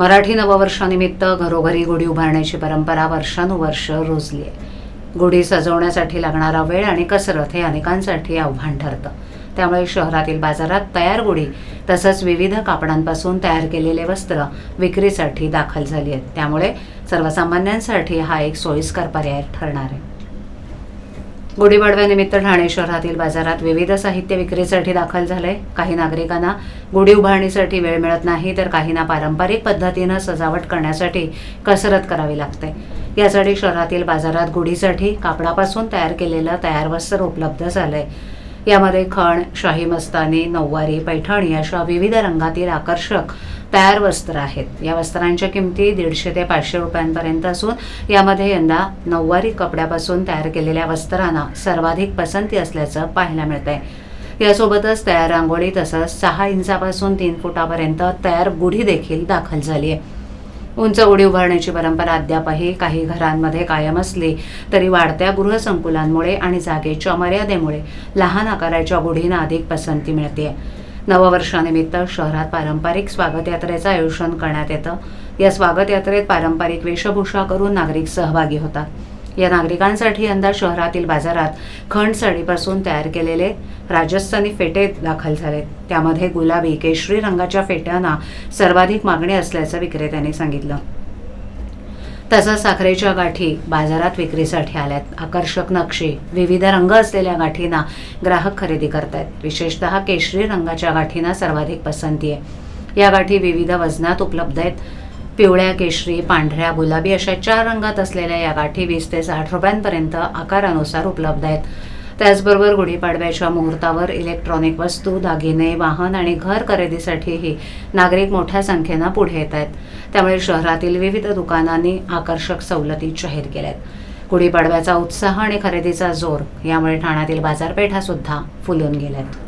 मराठी नववर्षानिमित्त घरोघरी गुढी उभारण्याची परंपरा वर्षानुवर्ष रुजली आहे. गुढी सजवण्यासाठी लागणारा वेळ आणि कसरत हे अनेकांसाठी आव्हान ठरतं. त्यामुळे शहरातील बाजारात तयार गुढी तसंच विविध कापडांपासून तयार केलेले वस्त्र विक्रीसाठी दाखल झाली आहेत. त्यामुळे सर्वसामान्यांसाठी हा एक सोयीस्कर पर्याय ठरणार आहे. गुढीपाडव्यानिमित्त ठाणे शहरातील बाजारात विविध साहित्य विक्रीसाठी दाखल झालंय काही नागरिकांना गुढी उभारणीसाठी वेळ मिळत नाही तर काहींना पारंपरिक पद्धतीनं सजावट करण्यासाठी कसरत करावी लागते. यासाठी शहरातील बाजारात गुढीसाठी कापडापासून तयार केलेलं तयार वस्त्र उपलब्ध झालंय. यामध्ये खण शाही मस्तानी नऊवारी पैठणी अशा विविध रंगातील आकर्षक तयार वस्त्र आहेत. या वस्त्रांच्या किमती दीडशे ते पाचशे रुपयांपर्यंत असून यामध्ये यंदा नऊवारी कपड्यापासून तयार केलेल्या वस्त्रांना सर्वाधिक पसंती असल्याचं पाहायला मिळतंय. यासोबतच तयार रांगोळी तसंच सहा इंचापासून तीन फुटापर्यंत तयार गुढी देखील दाखल झाली आहे. उंच उडी उभारण्याची परंपरा अद्यापही काही घरांमध्ये कायम असली तरी वाढत्या गृहसंकुलांमुळे आणि जागेच्या मर्यादेमुळे लहान आकाराच्या गुढींना अधिक पसंती मिळते. नववर्षानिमित्त शहरात पारंपरिक स्वागत यात्रेचं आयोजन करण्यात येतं. या स्वागत यात्रेत पारंपरिक वेशभूषा करून नागरिक सहभागी होतात. या नागरिकांसाठी यंदा शहरातील बाजारात खंड साडीपासून तयार केलेले राजस्थानी फेटे दाखल झाले त्यामध्ये गुलाबी केशरी रंगाच्या फेट्यांना सर्वाधिक मागणी असल्याचं विक्रेत्यांनी सांगितलं. तसंच साखरेच्या गाठी बाजारात विक्रीसाठी आल्यात. आकर्षक नक्षी विविध रंग असलेल्या गाठींना ग्राहक खरेदी करतायत. विशेषतः केशरी रंगाच्या गाठींना सर्वाधिक पसंती आहे. या गाठी विविध वजनात उपलब्ध आहेत. पिवळ्या केशरी पांढऱ्या गुलाबी अशा चार रंगात असलेल्या या गाठी वीस ते साठ रुपयांपर्यंत आकारानुसार उपलब्ध आहेत. त्याचबरोबर गुढीपाडव्याच्या मुहूर्तावर इलेक्ट्रॉनिक वस्तू दागिने वाहन आणि घर खरेदीसाठीही नागरिक मोठ्या संख्येनं पुढे येत आहेत. त्यामुळे शहरातील विविध दुकानांनी आकर्षक सवलती जाहीर केल्या आहेत गुढीपाडव्याचा उत्साह आणि खरेदीचा जोर यामुळे ठाण्यातील बाजारपेठा सुद्धा फुलून गेल्यात.